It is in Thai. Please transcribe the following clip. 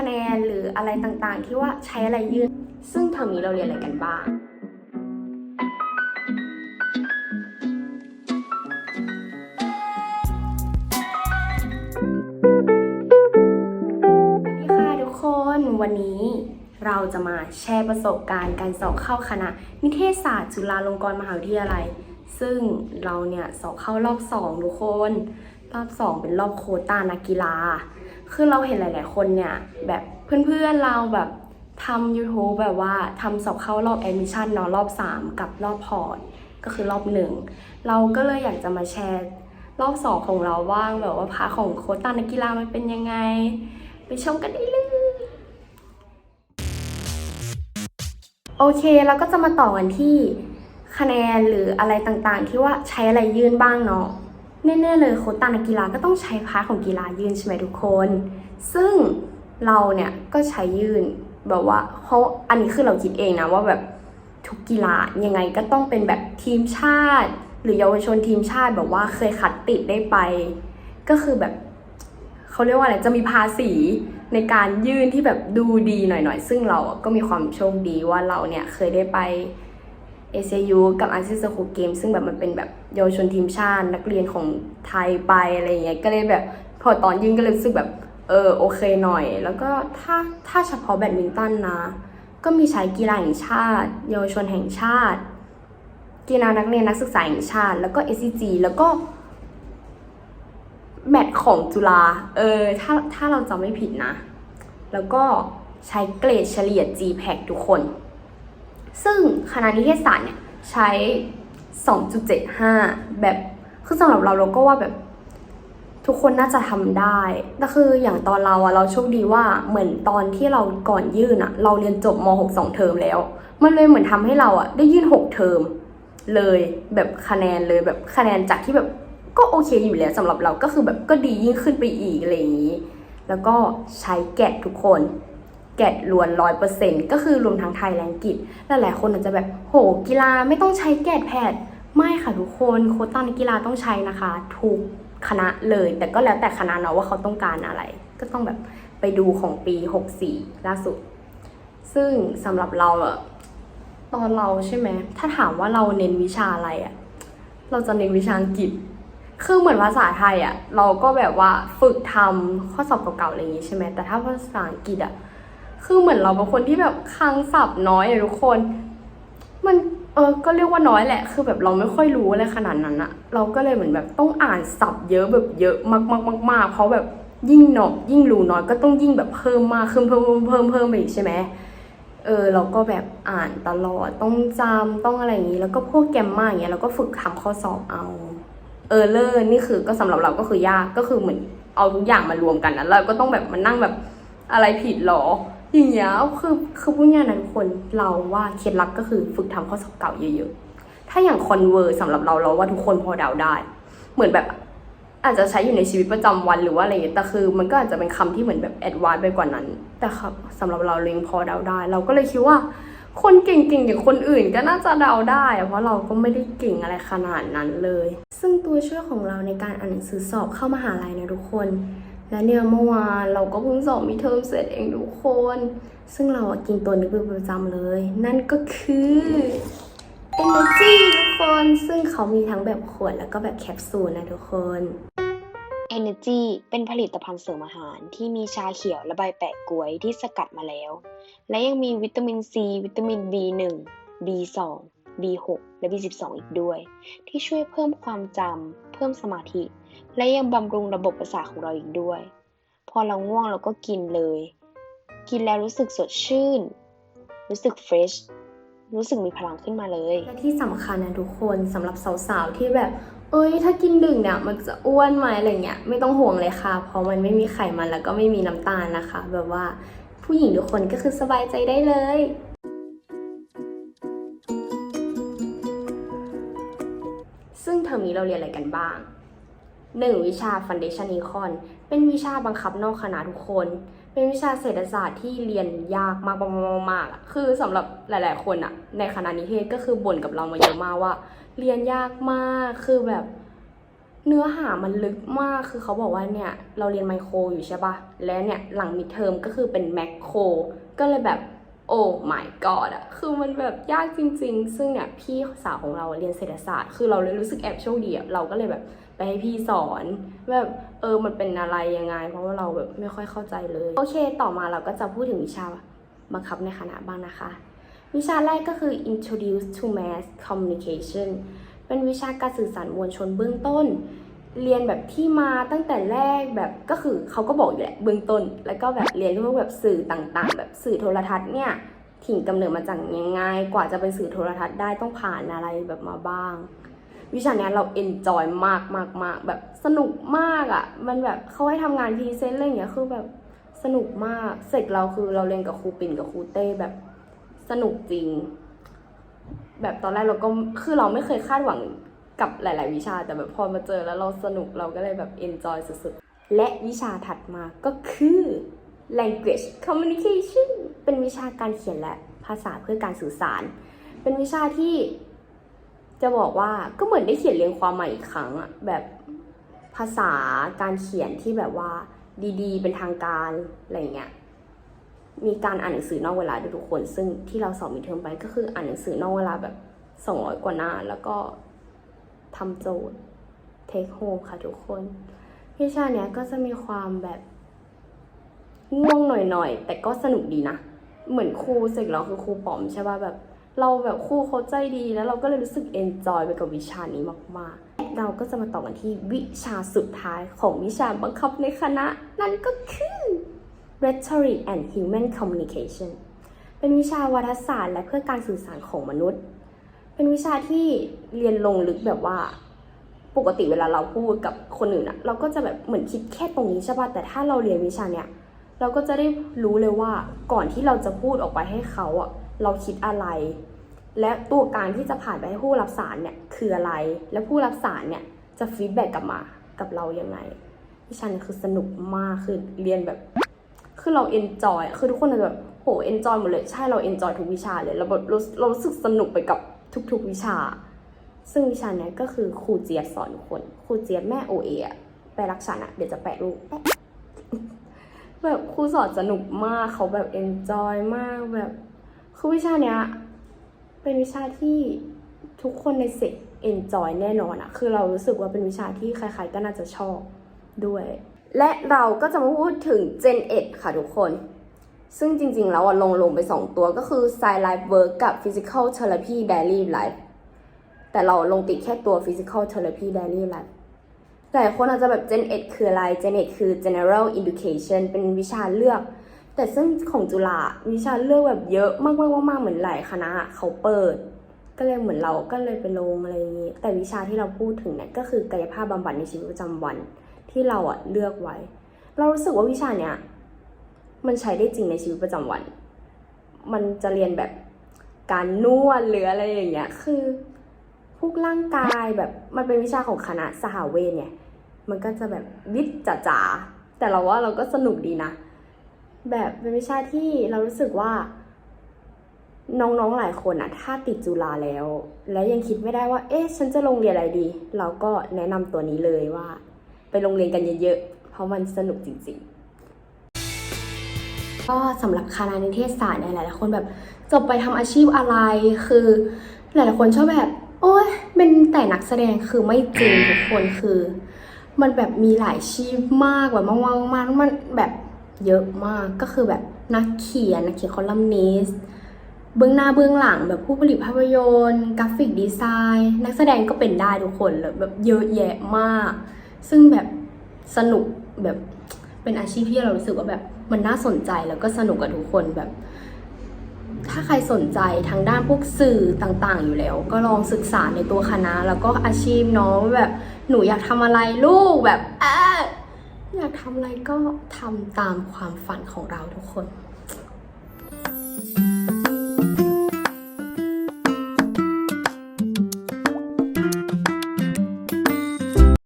คะแนนหรืออะไรต่างๆ ที่ว่าใช้อะไรยื่น ซึ่งเทอมนี้เราเรียนอะไรกันบ้างสวัสดีค่ะทุกคนวันนี้เราจะมาแชร์ประสบการณ์การสอบเข้าคณะ นิเทศศาสตร์จุฬาลงกรณ์มหาวิทยาลัย ซึ่งเราเนี่ยสอบเข้ารอบสองทุกคน รอบสองเป็นรอบโคต้านักกีฬา คือเราเห็นหลาย ๆ คนเนี่ยแบบเพื่อนๆเราแบบทำ YouTube แบบว่าทำสอบเข้ารอบแอดมิชชั่นเนาะรอบ 3 กับรอบพอร์ตก็คือรอบหนึ่งเราก็เลยอยากจะมาแชร์รอบสองของเราว่างแบบว่าพาของโควต้านักกีฬามันเป็นยังไง ไปชมกันได้เลยโอเคเราก็จะมาต่อกันที่คะแนนหรืออะไรต่างๆ ที่ว่าใช้อะไรยื่นบ้างเนาะ แน่ๆเลยโควต้านักกีฬาก็ต้องใช้พาร์ทของกีฬายืนใช่ไหมทุกคน ซึ่งเราเนี่ยก็ใช้ยืนแบบว่าเพราะอันนี้คือเราคิดเองนะว่าแบบทุกกีฬายังไงก็ต้องเป็นแบบทีมชาติ หรือเยาวชนทีมชาติแบบว่าเคยคัดติดได้ไป ก็คือแบบเขาเรียกว่าอะไรจะมีภาษีในการยื่นที่แบบดูดีหน่อยๆ ซึ่งเราก็มีความโชคดีว่าเราเนี่ยเคยได้ไป ACU กับ a s i s c o Game ซึ่งแบบมันเป็นแบบเยาวชนทีมชาติ นักเรียนของไทยไปอะไรเงี้ยก็เลยแบบพอตอนยื่นก็เลยรู้สึกแบบเออโอเคหน่อย แล้วก็ถ้าถ้าเฉพาะแบดมินตันนะ ก็มีใช้กีฬาแห่งชาติ เยาวชนแห่งชาติ กีฬานักเรียนนักศึกษาแห่งชาติ แล้วก็ SCG แล้วก็แมทของจุฬาเออถ้าถ้าเราจำไม่ผิดนะ แล้วก็ใช้เกรดเฉลี่ย GPAC ทุกคน ซึ่งคณะนิเทศศาสตร์เนี่ยใช้ 2.75 แบบคือสำหรับเราเราก็ว่าแบบทุกคนน่าจะทำได้แต่คืออย่างตอนเราอะเราโชคดีว่าเหมือนตอนที่เราก่อนยื่นอะเราเรียนจบม .6 สองเทอมแล้ว มันเลยเหมือนทำให้เราอะได้ยื่น 6 เทอมเลยแบบคะแนนเลยแบบคะแนนจากที่แบบก็โอเคอยู่แล้วสำหรับเราก็คือแบบก็ดียิ่งขึ้นไปอีกอะไรอย่างนี้ แล้วก็ใช้แกะทุกคน แกะล้วนร้อยเปอร์เซ็นต์ก็คือรวมทั้งไทยและอังกฤษหลายๆคนอาจจะแบบโหกีฬาไม่ต้องใช้แกะแพทย์ไม่ค่ะทุกคนโคต้าในกีฬาต้องใช้นะคะทุกคณะเลย แต่ก็แล้วแต่คณะเนาะว่าเขาต้องการอะไร ก็ต้องแบบไปดูของปี 64 ล่าสุด ซึ่งสำหรับเราอะตอนเราใช่ไหมถ้าถามว่าเราเน้นวิชาอะไรอะเราจะเน้นวิชาอังกฤษคือเหมือนภาษาไทยอะเราก็แบบว่าฝึกทำข้อสอบเก่าๆอะไรอย่างงี้ใช่ไหมแต่ถ้าภาษาอังกฤษอะ คือเหมือนเราเป็นคนที่แบบคลังศัพท์น้อยอะทุกคน มันเออ ก็เรียกว่าน้อยแหละ คือแบบเราไม่ค่อยรู้อะไรขนาดนั้นอะเราก็เลยเหมือนแบบต้องอ่านศัพท์เยอะแบบเยอะมากๆๆๆเพราะแบบยิ่งเนาะยิ่งรู้น้อยก็ต้องยิ่งแบบเพิ่มมากขึ้นเพิ่มเพิ่มเพิ่มเพิ่มไปอีกใช่ไหมเออเราก็แบบอ่านตลอดต้องจำต้องอะไรอย่างนี้ แล้วก็พวกแกมมาอย่างเงี้ยเราก็ฝึกทำข้อสอบเอา เออเลอร์นี่คือก็สำหรับเราก็คือยากก็คือเหมือนเอาทุกอย่างมารวมกันนะเราก็ต้องแบบมานั่งแบบอะไรผิดหรอ อย่างเงี้ยคือคือพูดง่ายๆนะทุกคนเราว่าเคล็ดลับก็คือฝึกทำข้อสอบเก่าเยอะๆ ถ้าอย่างคอนเวอร์สำหรับเราเราว่าทุกคนพอเดาได้ เหมือนแบบอาจจะใช้อยู่ในชีวิตประจำวันหรือว่าอะไรอย่างเงี้ยแต่คือ มันก็อาจจะเป็นคำที่เหมือนแบบแอดวานซ์ไปกว่านั้น แต่ครับสำหรับเราเลงพอเดาได้ เราก็เลยคิดว่า คนเก่งๆอย่างคนอื่นก็น่าจะเดาได้ เพราะเราก็ไม่ได้เก่งอะไรขนาดนั้นเลย ซึ่งตัวช่วยของเราในการอ่านหนังสือสอบเข้ามหาลัยนะทุกคน และเนี่ยเมื่อวานเราก็เพิ่งสอบมิเทอมเสร็จเองทุกคน ซึ่งเราอะกินตัวนี้เป็นประจำเลย นั่นก็คือ Energy ทุกคน ซึ่งเขามีทั้งแบบขวดแล้วก็แบบแคปซูลนะทุกคน Energy เป็นผลิตภัณฑ์เสริมอาหารที่มีชาเขียวและใบแปะกล้วยที่สกัดมาแล้ว และยังมีวิตามินซีวิตามิน B1 B2 B6 และ B12 อีกด้วย ที่ช่วยเพิ่มความจำเพิ่มสมาธิ และยังบำรุงระบบประสาทของเราอีกด้วย พอเราง่วงเราก็กินเลย กินแล้วรู้สึกสดชื่น รู้สึกเฟรช รู้สึกมีพลังขึ้นมาเลย และที่สำคัญนะทุกคนสำหรับสาวๆที่แบบ เอ้ย ถ้ากินดึกเนี่ยมันจะอ้วนไหมอะไรเงี้ย ไม่ต้องห่วงเลยค่ะ เพราะมันไม่มีไขมันแล้วก็ไม่มีน้ำตาลนะคะ แบบว่าผู้หญิงทุกคนก็คือสบายใจได้เลยซึ่งเทอมนี้เราเรียนอะไรกันบ้าง 1. วิชา Foundation Econ เป็นวิชาบังคับนอกคณะทุกคน เป็นวิชาเศรษฐศาสตร์ที่เรียนยากมากๆๆๆอะคือสำหรับหลาย ๆ คนอะในคณะนิเทศก็คือบ่นกับเรามาเยอะมากว่า เรียนยากมากคือแบบเนื้อหามันลึกมากคือเขาบอกว่าเนี่ยเราเรียนไมโครอยู่ใช่ปะแล้วเนี่ยหลังมิดเทอมก็คือเป็นแมคโครก็เลยแบบ โอ้ my god อะคือมันแบบยากจริง ๆ ซึ่งเนี่ยพี่สาวของเราเรียนเศรษฐศาสตร์ คือเราเลยรู้สึกแอบโชคดีเราก็เลยแบบไปให้พี่สอนแบบเออมันเป็นอะไรยังไง เพราะว่าเราแบบไม่ค่อยเข้าใจเลย โอเค ต่อมาเราก็จะพูดถึงวิชาบังคับในคณะบ้างนะคะ วิชาแรกก็คือ introduce to mass communication เป็นวิชาการสื่อสารมวลชนเบื้องต้น เรียนแบบที่มาตั้งแต่แรกแบบก็คือเขาก็บอกอยู่แหละเบื้องต้น แล้วก็แบบเรียนพวกแบบสื่อต่างๆ แบบสื่อโทรทัศน์เนี่ยถิ่นกำเนิดมาจากยังไงกว่าจะเป็นสื่อโทรทัศน์ได้ต้องผ่านอะไรแบบมาบ้าง วิชาเนี้ยเราเอนจอยมากมากมากแบบสนุกมากอะ่ะ มันแบบเขาให้ทำงานพรีเซนต์อะไรอย่างเงี้ยคือแบบสนุกมากเสร็จเราคือเราเรียนกับครูปิ่นกับครูเต้แบบสนุกจริง แบบตอนแรกเราก็คือเราไม่เคยคาดหวัง กับหลาย ๆ วิชาแต่แบบพอมาเจอแล้วเราสนุกเราก็เลยแบบ enjoy สุด ๆ และวิชาถัดมาก็คือ language communication เป็นวิชาการเขียนและภาษาเพื่อการสื่อสาร เป็นวิชาที่จะบอกว่าก็เหมือนได้เขียนเรียงความใหม่อีกครั้งอะแบบภาษาการเขียนที่แบบว่าดีๆ เป็นทางการอะไรเงี้ยมีการอ่านหนังสือนอกเวลาด้วยทุกคน ซึ่งที่เราสอบมิดเทอมไปก็คืออ่านหนังสือนอกเวลาแบบสองร้อยกว่าหน้า แล้วก็ ทำโจทย์ take home ค่ะทุกคน วิชาเนี้ยก็จะมีความแบบง่วงหน่อยๆ แต่ก็สนุกดีนะ เหมือนครูเสกเราคือครูป๋อมใช่ป่ะแบบ เราแบบครูเขาใจดีแล้วเราก็เลยรู้สึก enjoy ไปกับวิชานี้มากๆ เราก็จะมาต่อกันที่วิชาสุดท้ายของวิชาบังคับในคณะ นั่นก็คือ rhetoric and human communication เป็นวิชาวัฒศาสตร์และเพื่อการสื่อสารของมนุษย์ เป็นวิชาที่เรียนลงลึกแบบว่า ปกติเวลาเราพูดกับคนอื่นอะเราก็จะแบบเหมือนคิดแค่ตรงนี้ใช่ป่ะแต่ถ้าเราเรียนวิชาเนี้ยเราก็จะได้รู้เลยว่าก่อนที่เราจะพูดออกไปให้เขาอะเราคิดอะไร และตัวการที่จะผ่านไปให้ผู้รับสารเนี่ยคืออะไร และผู้รับสารเนี่ยจะฟีดแบ็กกลับมากับเรายังไงวิชานี้คือสนุกมากคือเรียนแบบ คือเราเอนจอยคือทุกคนจะแบบโหเอนจอยหมดเลยใช่เราเอนจอยทุกวิชาเลยเราแบบรู้เรารู้สึกสนุกไปกับ ทุกๆวิชา ซึ่งวิชาเนี้ยก็คือครูเจี๊ยบสอนทุกคนครูเจี๊ยบแม่โอเอะไปรักฉันอะเดี๋ยวจะแปะรูปแปะแบบครูสอนสนุกมากเขาแบบเอนจอยมากแบบคือวิชาเนี้ยเป็นวิชาที่ทุกคนในเซกเอนจอยแน่นอนอะคือเรารู้สึกว่าเป็นวิชาที่ใครๆก็น่าจะชอบด้วย และเราก็จะมาพูดถึง Gen 1ค่ะทุกคน ซึ่งจริงๆ แล้วอะลงลงไป 2 ตัวก็คือ Science Life Work กับ Physical Therapy Daily Life แต่เราลงติดแค่ตัว Physical Therapy Daily Life หลายคนอาจจะแบบ Gen 1คืออะไร Gen 1คือ General Education เป็นวิชาเลือก แต่ซึ่งของจุฬาวิชาเลือกแบบเยอะมากๆๆๆเหมือนหลายคณะเขาเปิด ก็เลยเหมือนเราก็เลยไปลงอะไรอย่างนี้ แต่วิชาที่เราพูดถึงเนี่ยก็คือกายภาพบำบัดในชีวิตประจำวัน ที่เราอะเลือกไว้ เรารู้สึกว่าวิชาเนี้ย มันใช้ได้จริงในชีวิตประจำวัน มันจะเรียนแบบการนวดหรืออะไรอย่างเงี้ย คือพวกร่างกายแบบมันเป็นวิชาของคณะสหเวชเนี่ย มันก็จะแบบวิทย์จ๋าแต่เราว่าเราก็สนุกดีนะ แบบเป็นวิชาที่เรารู้สึกว่า น้องๆหลายคนอะถ้าติดจุฬาแล้ว และยังคิดไม่ได้ว่า เอ๊ะฉันจะลงเรียนอะไรดี เราก็แนะนำตัวนี้เลยว่า ไปโรงเรียนกันเยอะๆ เพราะมันสนุกจริงๆ ก็สำหรับคณะนิเทศศาสตร์เนี่ยหลายๆคนแบบจบไปทำอาชีพอะไรคือ หลายๆคนชอบแบบ โอ้ยเป็นแต่นักแสดงคือไม่จริงทุกคนคือ มันแบบมีหลายชีพมากแบบมากๆมากๆมันแบบเยอะมากก็คือแบบนักเขียนนักเขียนคอลัมนิสต์เบื้องหน้าเบื้องหลังแบบผู้ผลิตภาพยนตร์ กราฟิกดีไซน์ นักแสดงก็เป็นได้ทุกคนเลยแบบเยอะแยะมาก ซึ่งแบบสนุกแบบเป็นอาชีพที่เรารู้สึกว่าแบบ มันน่าสนใจแล้วก็สนุกกับทุกคนแบบ ถ้าใครสนใจทางด้านพวกสื่อต่างๆ อยู่แล้ว ก็ลองศึกษาในตัวคณะ แล้วก็อาชีพเนาะแบบหนูอยากทำอะไรลูกแบบออยากทำอะไรก็ทำตามความฝันของเราทุกคน